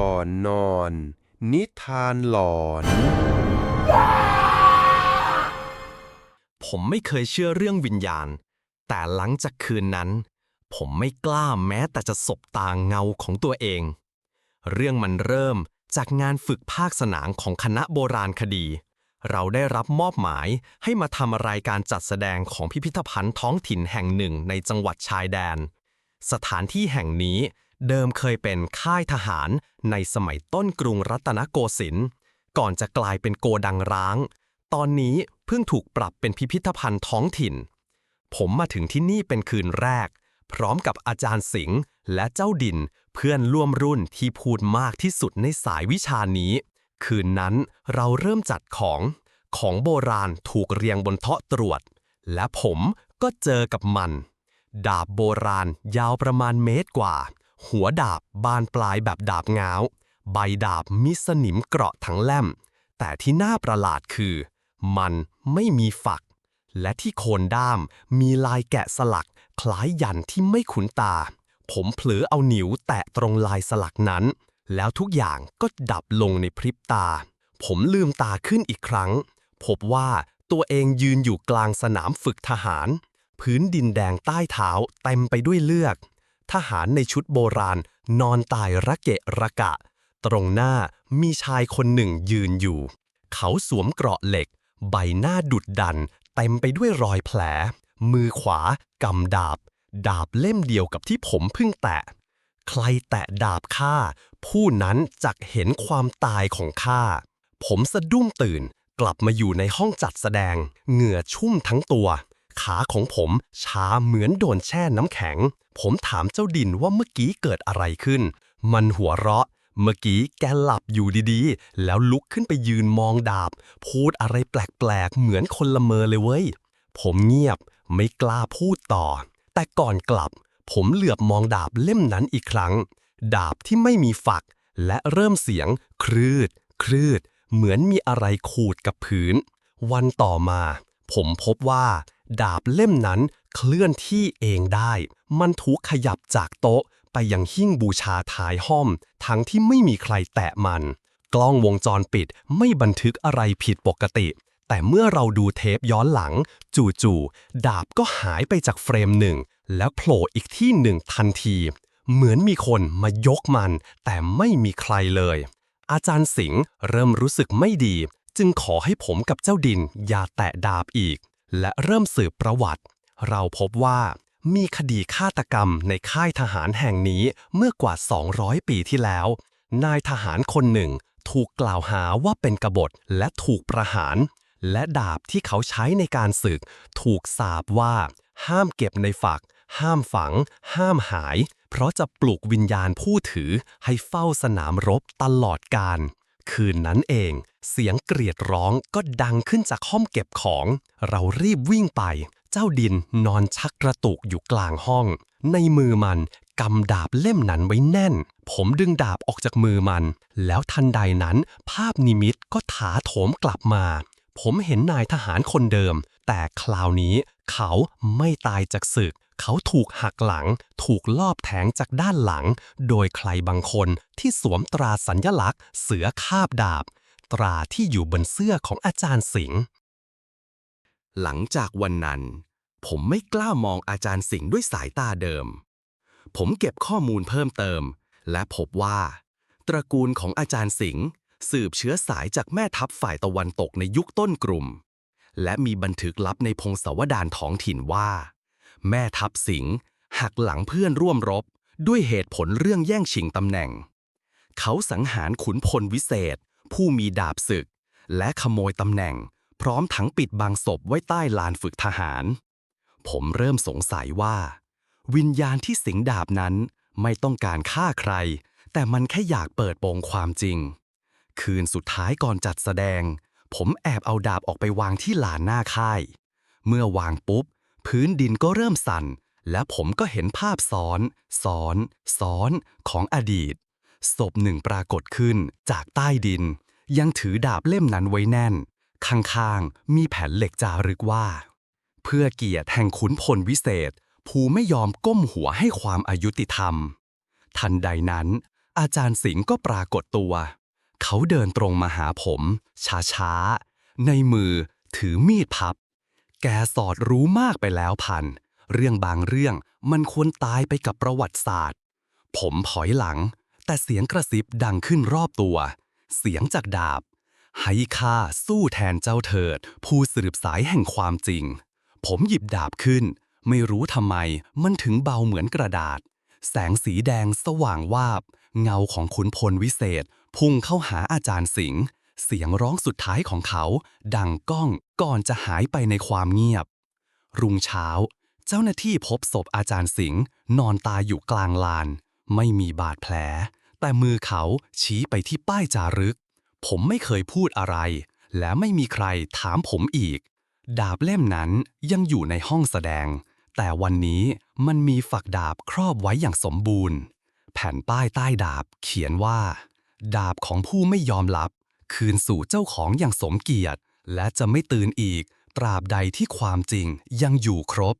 ก่อนนอน นิทานหลอน ผมไม่เคยเชื่อเรื่องวิญญาณ แต่หลังจากคืนนั้น ผมไม่กล้าแม้แต่จะสบตาเงาของตัวเอง เรื่องมันเริ่มจากงานฝึกภาคสนามของคณะโบราณคดี เราได้รับมอบหมายให้มาทำรายการจัดแสดงของพิพิธภัณฑ์ท้องถิ่นแห่งหนึ่งในจังหวัดชายแดน สถานที่แห่งนี้ เดิมเคยเป็นค่ายทหารในสมัยต้นกรุงรัตนโกสินทร์ ก่อนจะกลายเป็นโกดังร้าง ตอนนี้เพิ่งถูกปรับเป็นพิพิธภัณฑ์ท้องถิ่น ผมมาถึงที่นี่เป็นคืนแรก พร้อมกับอาจารย์สิงห์และเจ้าดินเพื่อนร่วมรุ่นที่พูดมากที่สุดในสายวิชานี้ คืนนั้นเราเริ่มจัดของ ของโบราณถูกเรียงบนเทาะตรวจ และผมก็เจอกับมัน ดาบโบราณยาวประมาณเมตรกว่า หัวดาบบานปลายแบบดาบง้าว ใบดาบมีสนิมเกราะทั้งแล่ม แต่ที่น่าประหลาดคือ มันไม่มีฝัก และที่โคนด้ามมีลายแกะสลักคล้ายยันที่ไม่คุ้นตา ผมเผลอเอาหนิวแตะตรงลายสลักนั้น แล้วทุกอย่างก็ดับลงในพริบตา ผมลืมตาขึ้นอีกครั้ง พบว่าตัวเองยืนอยู่กลางสนามฝึกทหาร พื้นดินแดงใต้เท้าเต็มไปด้วยเลือด ทหารในชุดโบราณ นอนตายระเกะระกะ ตรงหน้ามีชายคนหนึ่งยืนอยู่ เขาสวมเกราะเหล็ก ใบหน้าดุดดัน เต็มไปด้วยรอยแผล มือขวากำดาบ ดาบเล่มเดียวกับที่ผมเพิ่งแตะ ใครแตะดาบข้าผู้นั้นจักเห็นความตายของข้าผมสะดุ้งตื่น กลับมาอยู่ในห้องจัดแสดง เหงื่อชุ่มทั้งตัว ขาของผมชาเหมือนโดนแช่น้ำแข็ง ผมถามเจ้าดินว่าเมื่อกี้เกิดอะไรขึ้น มันหัวเราะ เมื่อกี้แกหลับอยู่ดีๆ แล้วลุกขึ้นไปยืนมองดาบ พูดอะไรแปลกๆ เหมือนคนละเมอเลยเว้ย ผมเงียบไม่กล้าพูดต่อ แต่ก่อนกลับ ผมเหลือบมองดาบเล่มนั้นอีกครั้ง ดาบที่ไม่มีฝัก และเริ่มเสียง ครืด ครืด เหมือนมีอะไรขูดกับพื้น วันต่อมา ผมพบว่า ดาบเล่มนั้นเคลื่อนที่เองได้ มันถูกขยับจากโต๊ะไปยังหิ้งบูชาท้ายห้องทั้งที่ไม่มีใครแตะมัน กล้องวงจรปิดไม่บันทึกอะไรผิดปกติ แต่เมื่อเราดูเทปย้อนหลัง จู่ๆ ดาบก็หายไปจากเฟรมหนึ่ง แล้วโผล่อีกที่หนึ่งทันที เหมือนมีคนมายกมัน แต่ไม่มีใครเลย อาจารย์สิงห์เริ่มรู้สึกไม่ดี จึงขอให้ผมกับเจ้าดินอย่าแตะดาบอีก และเริ่มสืบประวัติ เราพบว่ามีคดีฆาตกรรมในค่ายทหารแห่งนี้เมื่อกว่า 200 ปีที่แล้ว นายทหารคนหนึ่งถูกกล่าวหาว่าเป็นกบฏและถูกประหาร และดาบที่เขาใช้ในการศึก ถูกสาบว่า ห้ามเก็บในฝัก ห้ามฝัง ห้ามหาย เพราะจะปลุกวิญญาณผู้ถือให้เฝ้าสนามรบตลอดกาล คืนนั้นเอง เสียงเกรียดร้องก็ดังขึ้นจากห้องเก็บของ เรารีบวิ่งไป เจ้าดินนอนชักกระตุกอยู่กลางห้อง ในมือมันกำดาบเล่มนั้นไว้แน่น ผมดึงดาบออกจากมือมัน แล้วทันใดนั้น ภาพนิมิตก็ถาโถมกลับมา ผมเห็นนายทหารคนเดิม แต่คราวนี้เขาไม่ตายจากศึก เขาถูกหักหลัง ถูกลอบแทงจากด้านหลัง โดยใครบางคนที่สวมตราสัญลักษณ์ เสือคาบดาบ ตราที่อยู่บนเสื้อของอาจารย์สิงห์หลังจากวันนั้น ผมไม่กล้ามองอาจารย์สิงห์ด้วยสายตาเดิม ผมเก็บข้อมูลเพิ่มเติม และพบว่า ตระกูลของอาจารย์สิงห์สืบเชื้อสายจากแม่ทัพฝ่ายตะวันตกในยุคต้นกลุ่ม และมีบันทึกลับในพงศาวดารท้องถิ่นว่า แม่ทัพสิงห์หักหลังเพื่อนร่วมรบ ด้วยเหตุผลเรื่องแย่งชิงตำแหน่ง เขาสังหารขุนพลวิเศษ ผู้มีดาบศึก และขโมยตำแหน่ง พร้อมทั้งปิดบังศพไว้ใต้ลานฝึกทหาร ผมเริ่มสงสัยว่า วิญญาณที่สิงดาบนั้นไม่ต้องการฆ่าใคร แต่มันแค่อยากเปิดโปงความจริง คืนสุดท้ายก่อนจัดแสดง ผมแอบเอาดาบออกไปวางที่ลานหน้าค่าย เมื่อวางปุ๊บ พื้นดินก็เริ่มสั่น และผมก็เห็นภาพซ้อน ซ้อน ซ้อนของอดีต ศพหนึ่งปรากฏขึ้นจากใต้ดิน ยังถือดาบเล่มนั้นไว้แน่น ข้างๆ มีแผ่นเหล็กจารึกว่า เพื่อเกียรติแห่งขุนพลวิเศษผู้ไม่ยอมก้มหัวให้ความอายุติธรรม ทันใดนั้น อาจารย์สิงห์ก็ปรากฏตัว เขาเดินตรงมาหาผม ช้าๆ ในมือถือมีดพับ แกสอดรู้มากไปแล้วพัน เรื่องบางเรื่องมันควรตายไปกับประวัติศาสตร์ ผมถอยหลัง แต่เสียงกระซิบดังขึ้นรอบตัว เสียงจากดาบ ให้ข้าสู้แทนเจ้าเถิด ผู้สืบสายแห่งความจริง ผมหยิบดาบขึ้น ไม่รู้ทำไมมันถึงเบาเหมือนกระดาษ แสงสีแดงสว่างวาบ เงาของขุนพลวิเศษ พุ่งเข้าหาอาจารย์สิงห์ เสียงร้องสุดท้ายของเขา ดังก้องก่อนจะหายไปในความเงียบ รุ่งเช้า เจ้าหน้าที่พบศพอาจารย์สิงห์นอนตายอยู่กลางลาน ไม่มีบาดแผล แต่มือเขาชี้ไปที่ป้ายจารึก ผมไม่เคยพูดอะไร และไม่มีใครถามผมอีก ดาบเล่มนั้นยังอยู่ในห้องแสดง แต่วันนี้มันมีฝักดาบครอบไว้อย่างสมบูรณ์ แผ่นป้ายใต้ดาบเขียนว่า ดาบของผู้ไม่ยอมรับ คืนสู่เจ้าของอย่างสมเกียรติ และจะไม่ตื่นอีก ตราบใดที่ความจริงยังอยู่ครบ